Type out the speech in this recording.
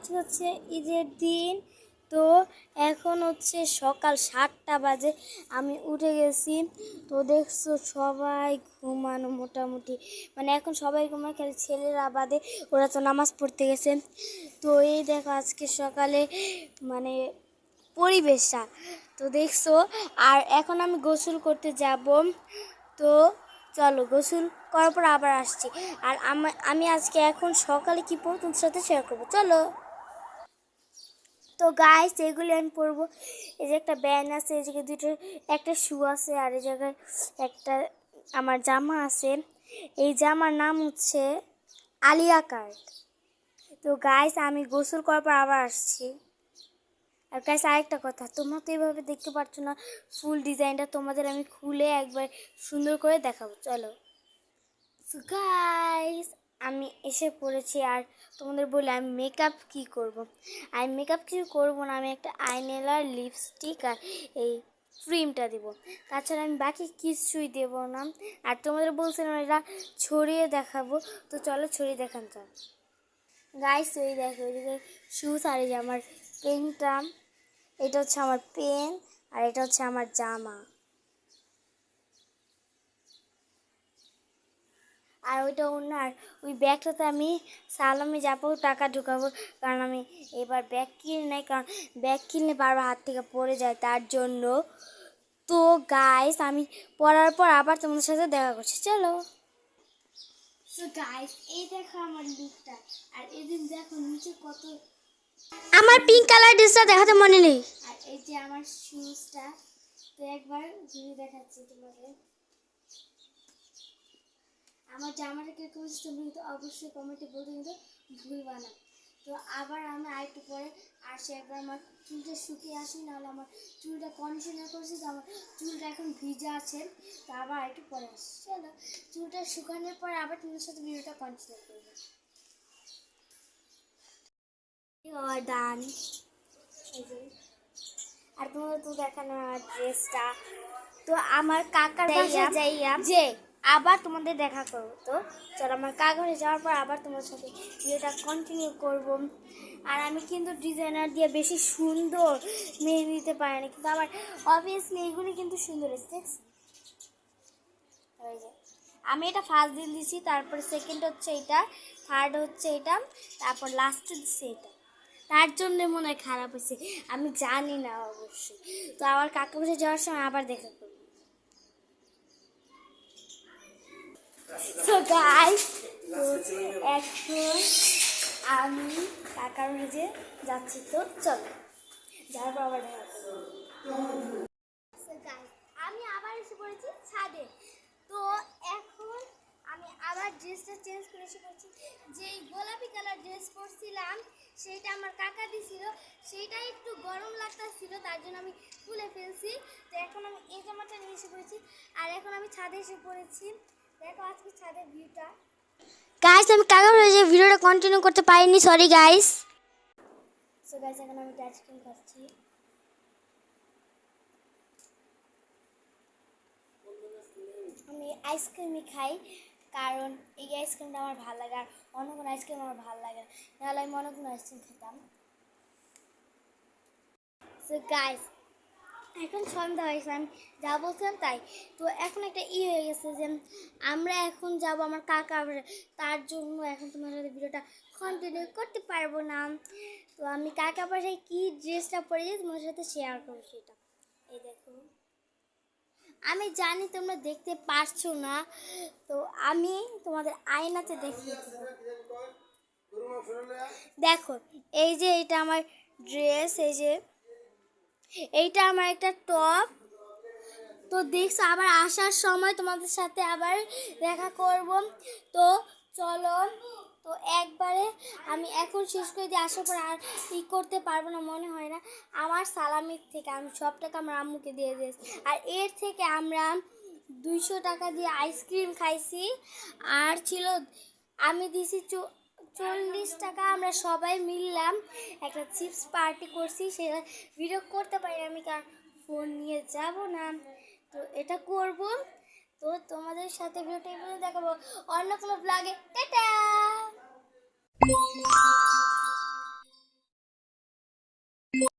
আজকে হচ্ছে ঈদের দিন। তো এখন হচ্ছে সকাল সাতটা বাজে। আমি উঠে গেছি। তো দেখছ সবাই ঘুমানো মোটামুটি। মানে এখন সবাই ঘুমায়, খালি ছেলেরা বাদে ওরা তো নামাজ পড়তে গেছে। তো এই দেখো আজকে সকালে মানে পরিবেশটা। তো দেখছ, আর এখন আমি গোসল করতে যাব। তো চলো গোসল করার পর আবার আসছি। আর আমা- আজকে এখন সকালে কি পড়ব তোমার সাথে শেয়ার করব? চলো। তো গাইস এগুলি আমি পরবো। এই যে একটা ব্যান আছে, এই জায়গায় দুটো, একটা শু আছে আর এই জায়গায় একটা আমার জামা আছে। এই জামার নাম হচ্ছে আলিয়া কার্ড তো গাইস আমি গোসল করার পর আবার আসছি। আর গাইস আরেকটা কথা, তোমরা তো এইভাবে দেখতে পাচ্ছ না ফুল ডিজাইনটা তোমাদের আমি খুলে একবার সুন্দর করে দেখাবো। চলো। গাইস আমি এসে পড়েছি আর তোমাদের বলি আমি মেকআপ কি করব। আমি মেকআপ কিছু করব না, আমি একটা আইনেলার লিপস্টিক আর এই ক্রিমটা দেব। তাছাড়া আমি বাকি কিছুই দেব না। আর তোমাদের বলছিলাম এটা ছড়িয়ে দেখাবো, তো চলো ছড়িয়ে দেখান চল গাইস ওই দেখো ওইদিকে শুজ আর এই আমার পেনটা এটা হচ্ছে আমার পেন আর এটা হচ্ছে আমার জামা। আর ওইটা ওনার ওই ব্যাগটাতে আমি সালামে যাব টাকা ঢুকাবো কারণ আমি এবার ব্যাগ কিনে নেই কারণ ব্যাগ কিনলে বারবার হাত থেকে পড়ে যায় তার জন্য। তো গাইস আমি পড়ার পর আবার তোমাদের সাথে দেখা করছি চলো। তো গাইস এই দেখো আমার লুকটা আর এদিন দেখো নিচে কত আমার পিঙ্ক কালার ড্রেসটা দেখাতে মনে নেই। আর এই যে আমার শুজটা তো একবার ঘুরে দেখাচ্ছি তোমাদের। আমার জামাটা কীরকম হচ্ছে তুমি কিন্তু অবশ্যই কমেন্টে বলতে কিন্তু ভুলবা না। তো আবার আমি আরেকটু পরে আসি একবার আমার চুলটা শুকিয়ে আসি নাহলে আমার চুলটা কন্ডিশনার করছি তো আমার চুলটা এখন ভিজা আছে। তো আবার একটু পরে আসি চলো। চুলটা শুকানোর পর আবার তোমার সাথে ভিডিওটা কন্টিনিউ করব। ডান আর তোমাদের তো দেখানো আমার ড্রেসটা তো আমার কাকার যাইয়া যে আবার তোমাদের দেখা করব। তো চলো, আমার কাকারে যাওয়ার পর আবার তোমার সাথে ভিডিওটা কন্টিনিউ করব। আর আমি কিন্তু ডিজাইনার দিয়ে বেশি সুন্দর মেয়ে দিতে পারিনি, কিন্তু আমার অবভিয়াসলি এগুলি কিন্তু সুন্দর, এসছে। আমি এটা ফার্স্ট দিন দিছি, তারপরে সেকেন্ড হচ্ছে এটা থার্ড হচ্ছে এটা, তারপর লাস্টে দিচ্ছি এটা। তার জন্য মনে হয় খারাপ হয়েছে, আমি জানি না অবশ্যই। তো আমার কাকা বসে যাওয়ার সময় আবার দেখা করব। তো গাইস এখন আমি কাকার মেজে যাচ্ছি তো, চলো। যাওয়ার পর আমি আবার এসে পড়েছি ছাদে। তো এখন আমি আবার ড্রেসটা চেঞ্জ করে এসে পড়ছি। যেই গোলাপি কালার ড্রেস পরছিলাম, সেইটা আমার কাকা দিছিল। সেইটা একটু গরম লাগতেছিল, তার জন্য আমি খুলে ফেলছি। তো এখন আমি এই জামাটা নিয়ে এসে পড়েছি। আর এখন আমি ছাদে এসে পড়েছি। দেখো আজকে ছাদের ভিউটা গাইস আমি বলে যে ভিডিওটা কন্টিনিউ করতে পারিনি সরি গাইস সো গাইস এখন আমি আইসক্রিম খাচ্ছি। আমি আইসক্রিমই খাই কারণ এই আইসক্রিমটা আমার ভালো লাগে আর অন্য কোনো আইসক্রিম আমার ভালো লাগে না। নাহলে আমি অন্য কোনো আইসক্রিম খেতাম। সো গাইস এখন সন্ধ্যা হয়েছে, আমি যা বলছিলাম তাই। তো এখন একটা ই হয়ে গেছে যে আমরা এখন যাব আমার কাকা তার জন্য এখন তোমার সাথে ভিডিওটা কন্টিনিউ করতে পারব না। তো আমি কাকা বাসায় কী ড্রেসটা পরে পরেছি তোমার সাথে শেয়ার করব সেটা। এই দেখো। আমি জানি তোমরা দেখতে পারছ না, তো আমি তোমাদের আয়নাতে দেখিয়ে দেখো, এই যে এটা আমার ড্রেস, এই যে এইটা আমার একটা টপ। তো দেখছ, আবার আসার সময় তোমাদের সাথে আবার দেখা করব। তো চলো, তো একবারে আমি এখন শেষ করে দিয়ে আসার পর আর ই করতে পারব না, মনে হয় না। আমার সালামির থেকে আমি সব টাকা আমার আম্মুকে দিয়ে দিয়েছি। আর এর থেকে আমরা দুইশো টাকা দিয়ে আইসক্রিম খাইছি। আর ছিল, আমি দিছি চো- চল্লিশ টাকা, আমরা সবাই মিললাম। একটা চিপস পার্টি করছি, সেটা ভিডিও করতে পারি আমি, কারণ ফোন নিয়ে যাব না। তো এটা করব। তো তোমাদের সাথে ভিডিওটা এভাবে দেখাবো। অন্য কোনো ব্লগে টাটা!